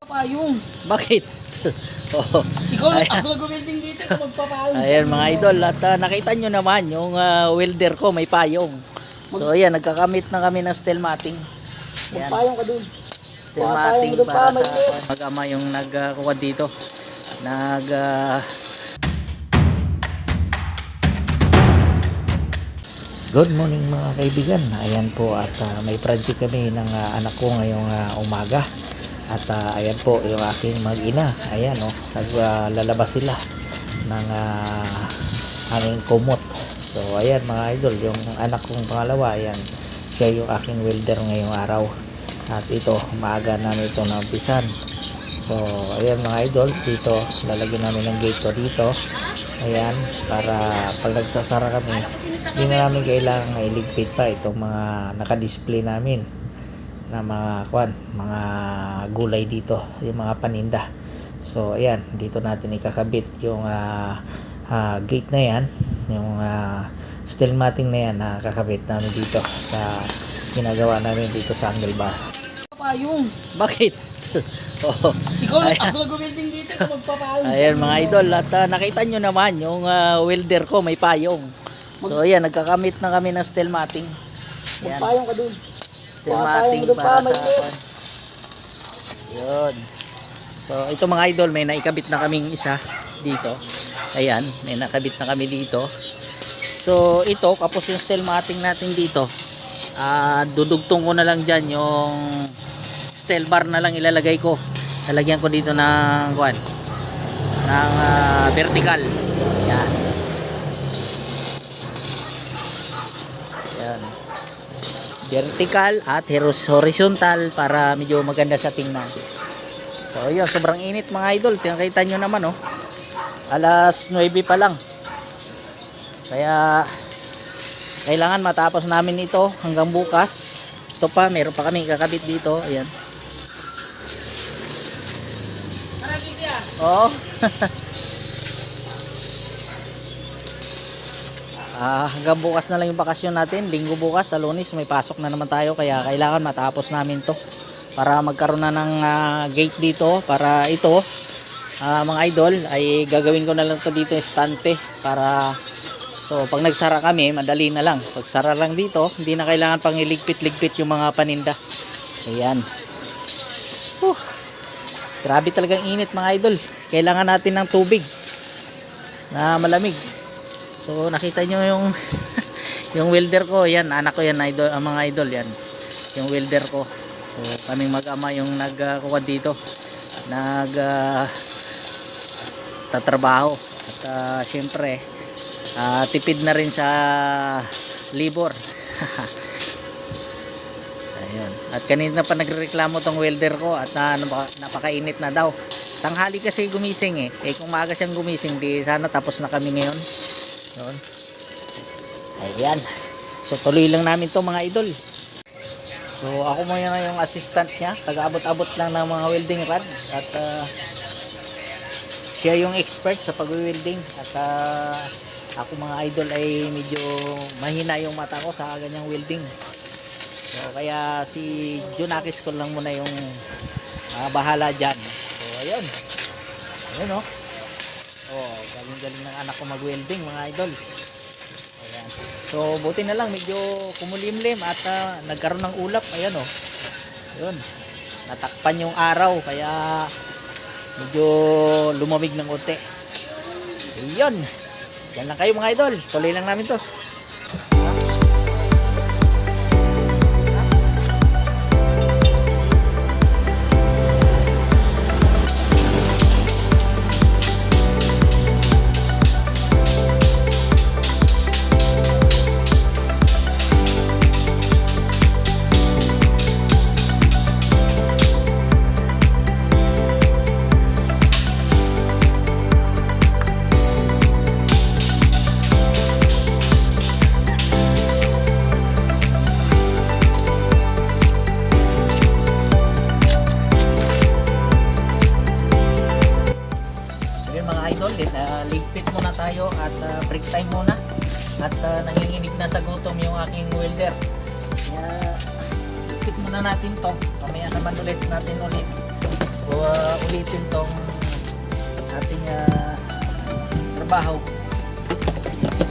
Papayong. Bakit? oh. Ikaw lang ako nag-welding dito so, magpapayong. Ayan mga idol at ah, nakita nyo naman yung ah, welder ko may payong. So ayan nagkakamit na kami ng steel matting. Ayan, Magpayong ka dun. pa, para sa mag-ama yung nagkuha dito. Nag ah, Good morning mga kaibigan. Ayan po at ah, may project kami ng ah, anak ko ngayong ah, umaga. At ah, ayan po yung aking mag-ina. Ayan oh, naglalabas sila ng ah, aming kumot. So ayan mga idol, yung anak kong pangalawa, ayan, siya yung aking welder ngayong araw. At ito, maaga namin ito naumpisan. So ayan mga idol, dito lalagyan namin ng gate dito. Ayan, para pag nagsasara kami, hindi na namin kailangan iligpit pa itong mga naka-display namin na mga kwan, mga gulay dito, yung mga paninda. So ayan, dito natin ikakabit yung ah, ah, gate na yan, yung ah, steel matting na yan na kakabit namin dito sa ginagawa namin dito sa angle bar. Papayong. Bakit? oh. Ikaw lang ako nag-welding dito so, magpapayong. Ayan mga idol at ah, nakita nyo naman yung ah, welder ko may payong. So ayan nagkakamit na kami ng steel matting. Ayan, Magpayong ka dun. steel Papayong matting doon pa, para sa lift. Yun. So ito mga idol may naikabit na kaming isa dito. Ayan, may nakabit na kami dito. So ito kapos yung steel matting natin dito. Ah, dudugtong ko na lang diyan yung steel bar na lang ilalagay ko. Lalagyan ko dito ng kuan ng ah, vertical. Yan. Yan. Vertical at horizontal para medyo maganda sa tingnan. So yun, sobrang init mga idol. Tinakita nyo naman oh. Alas 9 pa lang. Kaya kailangan matapos namin ito hanggang bukas. Ito pa, meron pa kami kakabit dito. Ayan. Oo. Ah, hanggang bukas na lang yung bakasyon natin. Linggo bukas, sa lunis, may pasok na naman tayo. Kaya kailangan matapos namin to para magkaroon na ng ah, gate dito. Para ito, ah, mga idol, ay gagawin ko na lang to dito estante. Para, so pag nagsara kami, madali na lang. Pag sara lang dito, hindi na kailangan pang iligpit-ligpit yung mga paninda. Ayan. Grabe talagang init mga idol. Kailangan natin ng tubig na malamig. So nakita nyo yung yung welder ko, yan, anak ko yan, idol, ang mga idol yan. Yung welder ko. So kaming mag-ama yung nagkuha dito. Nag ah, tatrabaho. At ah, syempre, ah, tipid na rin sa libor. Ayun. At kanina pa nagreklamo tong welder ko at ah, napaka- napakainit na daw. Tanghali kasi gumising eh. Eh kung maaga siyang gumising, di sana tapos na kami ngayon. Yun. Ayan. So tuloy lang namin to mga idol. So ako mo na yung assistant niya. Taga-abot-abot lang ng mga welding rod. At ah, siya yung expert sa pag-welding. At ah, ako mga idol ay medyo mahina yung mata ko sa ganyang welding. So kaya si Junakis ko lang muna yung ah, bahala dyan. So ayun. Ayun oh. Oh, galing-galing ng anak ko mag-welding mga idol. Ayan. So buti na lang medyo kumulimlim at ah, nagkaroon ng ulap. Ayan oh. Ayun. Natakpan yung araw kaya medyo lumamig ng konti. Ayun. Yan lang kayo mga idol. Tuloy lang namin to. idol din uh, ah, ligpit muna tayo at uh, break time muna. At uh, nanginginig na sa gutom yung aking welder. Kaya ligpit muna natin to. Mamaya naman ulit natin ulit. O uh, ulitin tong ating uh, trabaho.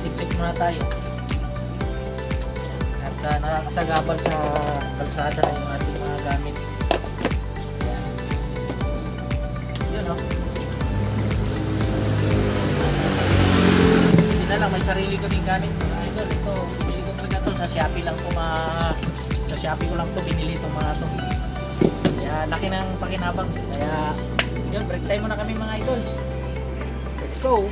Ligpit muna tayo. At uh, nakakasagabal sa kalsada ng ating mga gamit. Sarili kaming gamit. Mga idol, ito, binili ko talaga to sa Shopee lang ko ma... Sa Shopee ko lang to binili itong mga to. Kaya laki ng pakinabang. Kaya, yun, break time muna kami mga idol. Let's go!